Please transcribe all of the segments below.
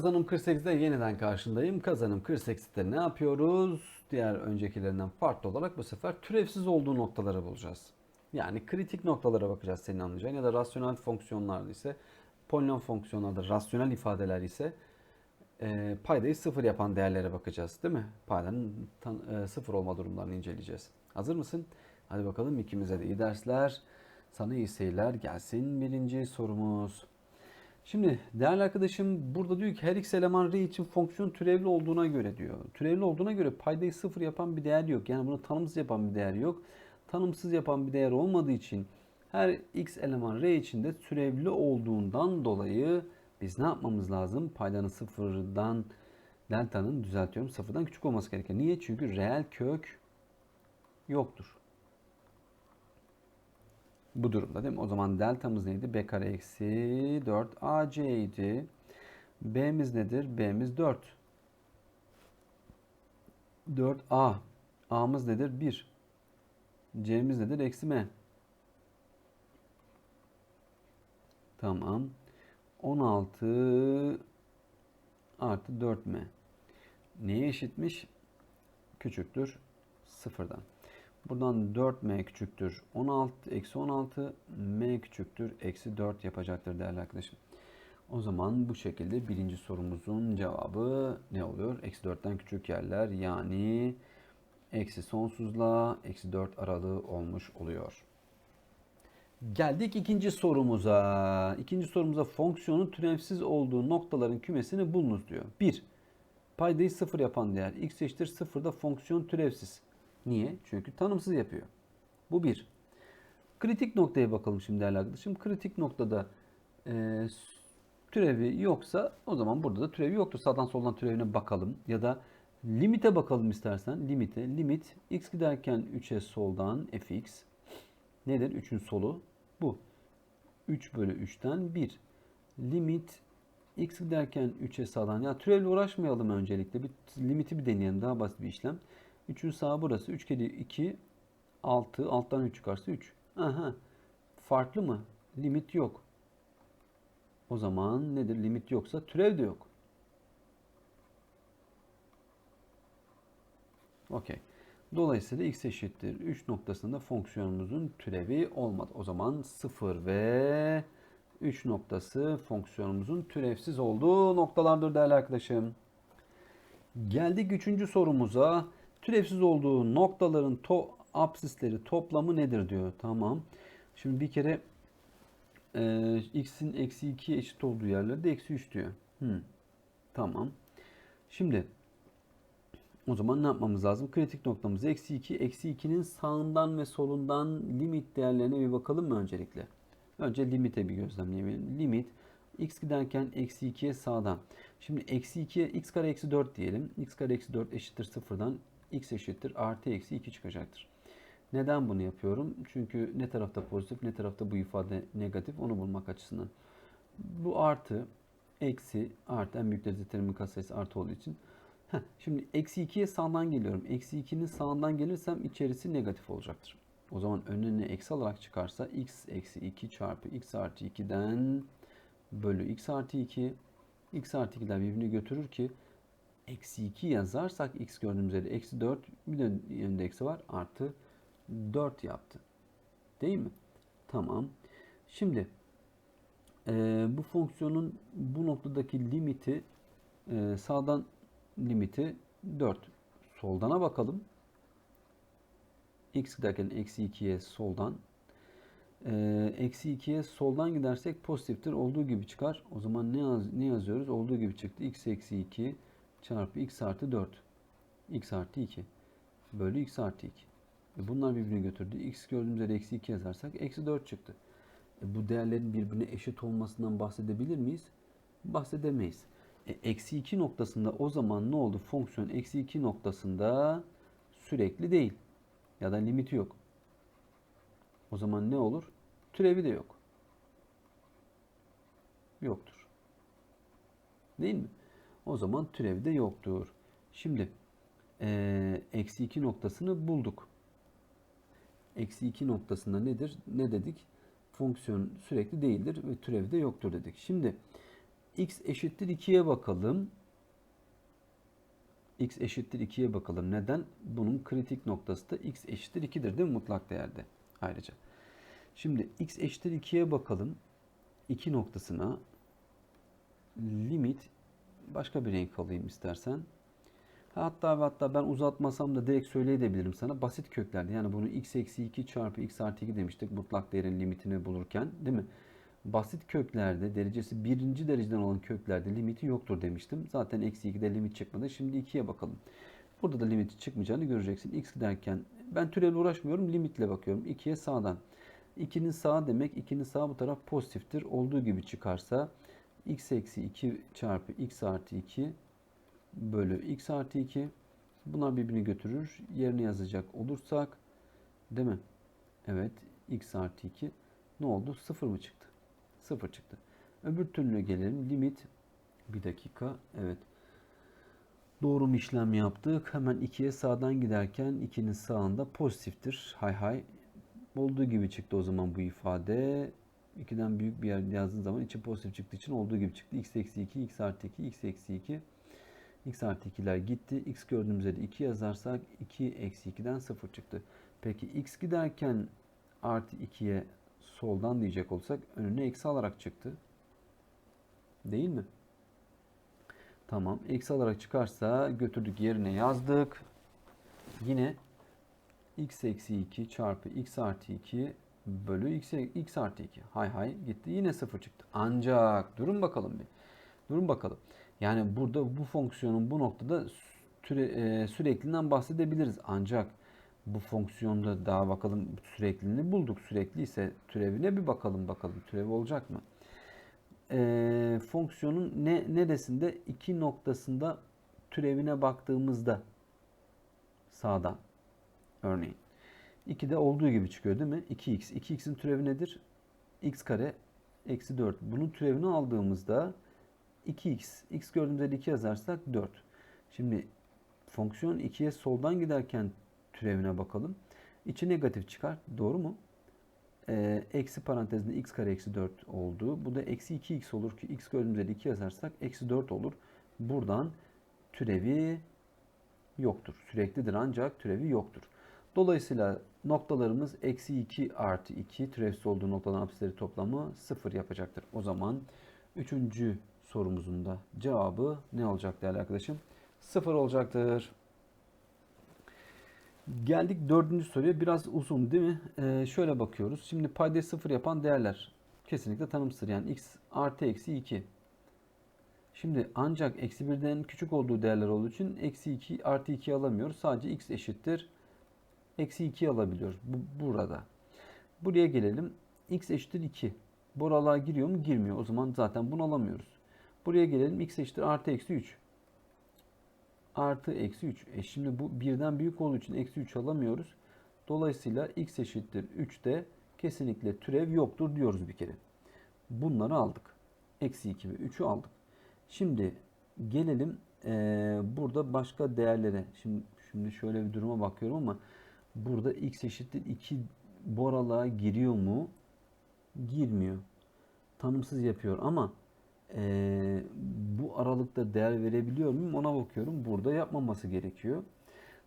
Kazanım 48'de yeniden karşındayım. Kazanım 48'de ne yapıyoruz? Diğer öncekilerinden farklı olarak bu sefer türevsiz olduğu noktaları bulacağız. Yani kritik noktalara bakacağız senin anlayacağın ya da rasyonel fonksiyonlar ise polinom fonksiyonlarda rasyonel ifadeler ise e, paydayı sıfır yapan değerlere bakacağız değil mi? Paydanın tan- e, sıfır olma durumlarını inceleyeceğiz. Hazır mısın? Hadi bakalım ikimize de iyi dersler. Sana iyi seyirler. Gelsin birinci sorumuz. Şimdi değerli arkadaşım burada diyor ki her x eleman r için fonksiyon türevli olduğuna göre diyor. Türevli olduğuna göre paydayı sıfır yapan bir değer yok. Yani bunu tanımsız yapan bir değer yok. Tanımsız yapan bir değer olmadığı için her x eleman r için de türevli olduğundan dolayı biz ne yapmamız lazım? Paydanın sıfırdan delta'nın düzeltiyorum sıfırdan küçük olması gerekiyor. Niye? Çünkü reel kök yoktur. Bu durumda değil mi? O zaman deltamız neydi? B kare eksi 4 AC idi. B'miz nedir? B'miz 4. 4A. A'mız nedir? 1. C'miz nedir? Eksi M. Tamam. 16 artı 4M. Neye eşitmiş? Küçüktür. Sıfırdan. Buradan 4m küçüktür 16 eksi 16 m küçüktür eksi 4 yapacaktır değerli arkadaşım. O zaman bu şekilde birinci sorumuzun cevabı ne oluyor? Eksi 4'ten küçük yerler yani eksi sonsuzla eksi 4 aralığı olmuş oluyor. Geldik ikinci sorumuza. İkinci sorumuza fonksiyonun türevsiz olduğu noktaların kümesini bulunuz diyor. 1. Paydayı sıfır yapan değer x eşittir sıfırda fonksiyon türevsiz. Niye? Çünkü tanımsız yapıyor. Bu bir. Kritik noktaya bakalım şimdi değerli arkadaşım. Kritik noktada e, türevi yoksa o zaman burada da türevi yoktur. Sağdan soldan türevine bakalım. Ya da limite bakalım istersen. Limite. Limit x giderken 3'e soldan fx nedir? 3'ün solu bu. 3 bölü 3'ten 1. Limit x giderken 3'e sağdan. Ya türevle uğraşmayalım öncelikle. Bir limiti bir deneyelim. Daha basit bir işlem. 3'ün sağı burası. 3 kere 2 6. Alttan 3 çıkarsa 3. Aha. Farklı mı? Limit yok. O zaman nedir? Limit yoksa türev de yok. Okey. Dolayısıyla x eşittir 3 noktasında fonksiyonumuzun türevi olmadı. O zaman 0 ve 3 noktası fonksiyonumuzun türevsiz olduğu noktalardır değerli arkadaşım. Geldik üçüncü sorumuza. Türevsiz olduğu noktaların to absisleri toplamı nedir diyor. Tamam. Şimdi bir kere e, x'in eksi 2'ye eşit olduğu yerlerde eksi 3 diyor. Hmm. Tamam. Şimdi o zaman ne yapmamız lazım? Kritik noktamız eksi 2. Eksi 2'nin sağından ve solundan limit değerlerine bir bakalım mı öncelikle? Önce limite bir gözlemleyelim. Limit x giderken eksi 2'ye sağdan. Şimdi eksi 2'ye x kare eksi 4 diyelim. x kare eksi 4 eşittir sıfırdan x eşittir artı eksi 2 çıkacaktır. Neden bunu yapıyorum? Çünkü ne tarafta pozitif ne tarafta bu ifade negatif onu bulmak açısından. Bu artı eksi artı en büyük derece terimin katsayısı artı olduğu için. Heh, şimdi eksi 2'ye sağdan geliyorum. Eksi 2'nin sağından gelirsem içerisi negatif olacaktır. O zaman önüne eksi alarak çıkarsa x eksi 2 çarpı x artı 2'den bölü x artı 2 x artı 2'ler birbirini götürür ki eksi 2 yazarsak x gördüğümüz yerde eksi 4 bir de yönünde eksi var artı 4 yaptı. Değil mi? Tamam. Şimdi e, bu fonksiyonun bu noktadaki limiti e, sağdan limiti 4. Soldana bakalım. x giderken eksi 2'ye soldan ee, eksi 2'ye soldan gidersek pozitiftir. Olduğu gibi çıkar. O zaman ne, yaz, ne yazıyoruz? Olduğu gibi çıktı. x eksi 2 çarpı x artı 4. x artı 2 bölü x artı 2. E bunlar birbirini götürdü. x gördüğümüz yere eksi 2 yazarsak eksi 4 çıktı. E bu değerlerin birbirine eşit olmasından bahsedebilir miyiz? Bahsedemeyiz. E, eksi 2 noktasında o zaman ne oldu? Fonksiyon eksi 2 noktasında sürekli değil. Ya da limiti yok. O zaman ne olur? Türevi de yok. Yoktur. Değil mi? O zaman türevi de yoktur. Şimdi eksi 2 noktasını bulduk. Eksi 2 noktasında nedir? Ne dedik? Fonksiyon sürekli değildir ve türevi de yoktur dedik. Şimdi x eşittir 2'ye bakalım. x eşittir 2'ye bakalım. Neden? Bunun kritik noktası da x eşittir 2'dir değil mi mutlak değerde? Ayrıca. Şimdi x eşittir 2'ye bakalım. 2 noktasına limit başka bir renk alayım istersen. Hatta ve hatta ben uzatmasam da direkt söyleyebilirim sana. Basit köklerde yani bunu x eksi 2 çarpı x artı 2 demiştik mutlak değerin limitini bulurken değil mi? Basit köklerde derecesi birinci dereceden olan köklerde limiti yoktur demiştim. Zaten eksi 2'de limit çıkmadı. Şimdi 2'ye bakalım. Burada da limiti çıkmayacağını göreceksin. x derken ben türevle uğraşmıyorum. Limitle bakıyorum. 2'ye sağdan. 2'nin sağı demek 2'nin sağı bu taraf pozitiftir. Olduğu gibi çıkarsa x eksi 2 çarpı x artı 2 bölü x artı 2 bunlar birbirini götürür. Yerine yazacak olursak değil mi? Evet x artı 2 ne oldu? 0 mı çıktı? 0 çıktı. Öbür türlü gelelim. Limit bir dakika. Evet. Doğru mu işlem yaptık? Hemen 2'ye sağdan giderken 2'nin sağında pozitiftir. Hay hay. Olduğu gibi çıktı o zaman bu ifade. 2'den büyük bir yer yazdığın zaman içi pozitif çıktığı için olduğu gibi çıktı. x eksi 2, x artı 2, x eksi 2. x artı 2'ler gitti. x gördüğümüz yerde 2 yazarsak 2 eksi 2'den 0 çıktı. Peki x giderken artı 2'ye soldan diyecek olsak önüne eksi alarak çıktı. Değil mi? Tamam. Eksi alarak çıkarsa götürdük yerine yazdık. Yine x eksi 2 çarpı x artı 2 bölü x, x artı 2. Hay hay gitti. Yine 0 çıktı. Ancak durun bakalım bir. Durun bakalım. Yani burada bu fonksiyonun bu noktada süre, e, sürekliliğinden bahsedebiliriz. Ancak bu fonksiyonda daha bakalım sürekliliğini bulduk. Sürekli ise türevine bir bakalım bakalım. Türevi olacak mı? E, fonksiyonun ne neresinde? iki noktasında türevine baktığımızda sağdan örneğin. 2'de olduğu gibi çıkıyor değil mi? 2x. 2x'in türevi nedir? x kare eksi 4. Bunun türevini aldığımızda 2x. x gördüğümüzde 2 yazarsak 4. Şimdi fonksiyon 2'ye soldan giderken türevine bakalım. İçi negatif çıkar. Doğru mu? Ee, eksi parantezinde x kare eksi 4 oldu. Bu da eksi 2x olur ki x gördüğümüzde 2 yazarsak eksi 4 olur. Buradan türevi yoktur. Süreklidir ancak türevi yoktur. Dolayısıyla noktalarımız eksi 2 artı 2 türevsiz olduğu noktaların apsisleri toplamı 0 yapacaktır. O zaman üçüncü sorumuzun da cevabı ne olacak değerli arkadaşım? 0 olacaktır. Geldik dördüncü soruya. Biraz uzun değil mi? Ee, şöyle bakıyoruz. Şimdi paydayı 0 yapan değerler kesinlikle tanımsızdır. Yani x artı eksi 2. Şimdi ancak eksi 1'den küçük olduğu değerler olduğu için eksi 2 artı 2 alamıyoruz. Sadece x eşittir eksi 2 alabiliyoruz bu, burada. Buraya gelelim. x eşittir 2. Buralığa giriyor mu? Girmiyor. O zaman zaten bunu alamıyoruz. Buraya gelelim. x eşittir artı eksi 3. Artı eksi 3. E şimdi bu birden büyük olduğu için eksi 3 alamıyoruz. Dolayısıyla x eşittir 3 de kesinlikle türev yoktur diyoruz bir kere. Bunları aldık. Eksi 2 ve 3'ü aldık. Şimdi gelelim ee, burada başka değerlere. Şimdi, şimdi şöyle bir duruma bakıyorum ama burada x eşittir 2 boralığa giriyor mu? Girmiyor. Tanımsız yapıyor ama e, bu aralıkta değer verebiliyor muyum? Ona bakıyorum. Burada yapmaması gerekiyor.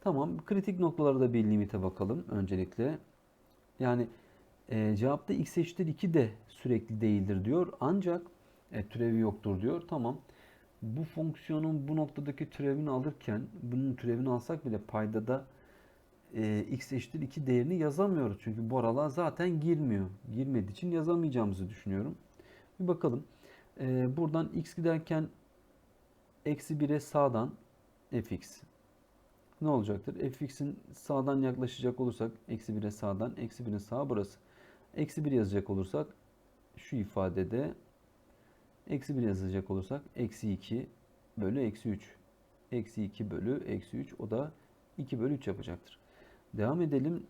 Tamam. Kritik noktalarda bir limite bakalım öncelikle. Yani e, cevapta x eşittir 2 de sürekli değildir diyor. Ancak e, türevi yoktur diyor. Tamam. Bu fonksiyonun bu noktadaki türevini alırken bunun türevini alsak bile paydada e, x eşittir 2 değerini yazamıyoruz. Çünkü bu aralığa zaten girmiyor. Girmediği için yazamayacağımızı düşünüyorum. Bir bakalım. E, buradan x giderken eksi 1'e sağdan fx ne olacaktır? fx'in sağdan yaklaşacak olursak eksi 1'e sağdan eksi 1'in sağı burası. Eksi 1 yazacak olursak şu ifadede eksi 1 yazacak olursak eksi 2 bölü eksi 3. Eksi 2 bölü eksi 3 o da 2 bölü 3 yapacaktır. Devam edelim.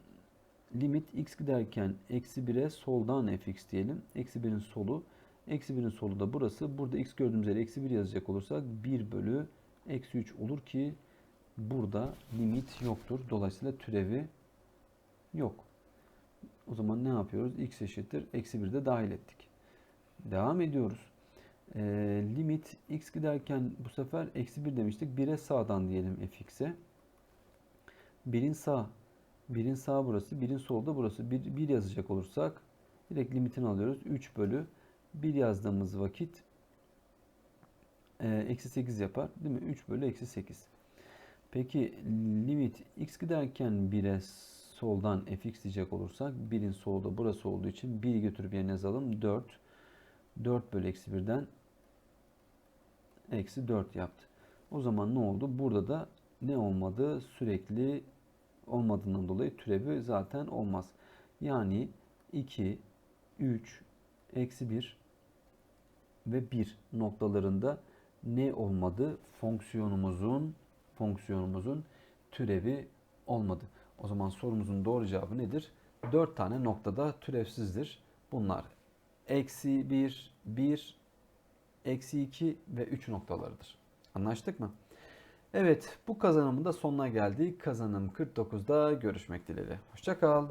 Limit x giderken eksi 1'e soldan fx diyelim. Eksi 1'in solu. Eksi 1'in solu da burası. Burada x gördüğümüz yere eksi 1 yazacak olursak 1 bölü eksi 3 olur ki burada limit yoktur. Dolayısıyla türevi yok. O zaman ne yapıyoruz? x eşittir. Eksi 1 de dahil ettik. Devam ediyoruz. Ee, limit x giderken bu sefer eksi 1 demiştik. 1'e sağdan diyelim fx'e. 1'in sağ. 1'in sağ burası. 1'in solda burası. 1, 1 yazacak olursak direkt limitini alıyoruz. 3 bölü 1 yazdığımız vakit e, eksi 8 yapar. Değil mi? 3 bölü eksi 8. Peki limit x giderken 1'e soldan fx diyecek olursak 1'in solda burası olduğu için 1'i götürüp yerine yazalım. 4. 4 bölü eksi 1'den eksi 4 yaptı. O zaman ne oldu? Burada da ne olmadı? Sürekli olmadığından dolayı türevi zaten olmaz. Yani 2, 3, eksi 1 ve 1 noktalarında ne olmadı? Fonksiyonumuzun fonksiyonumuzun türevi olmadı. O zaman sorumuzun doğru cevabı nedir? 4 tane noktada türevsizdir. Bunlar eksi 1, 1, eksi 2 ve 3 noktalarıdır. Anlaştık mı? Evet bu kazanımın da sonuna geldik. Kazanım 49'da görüşmek dileğiyle. Hoşçakal.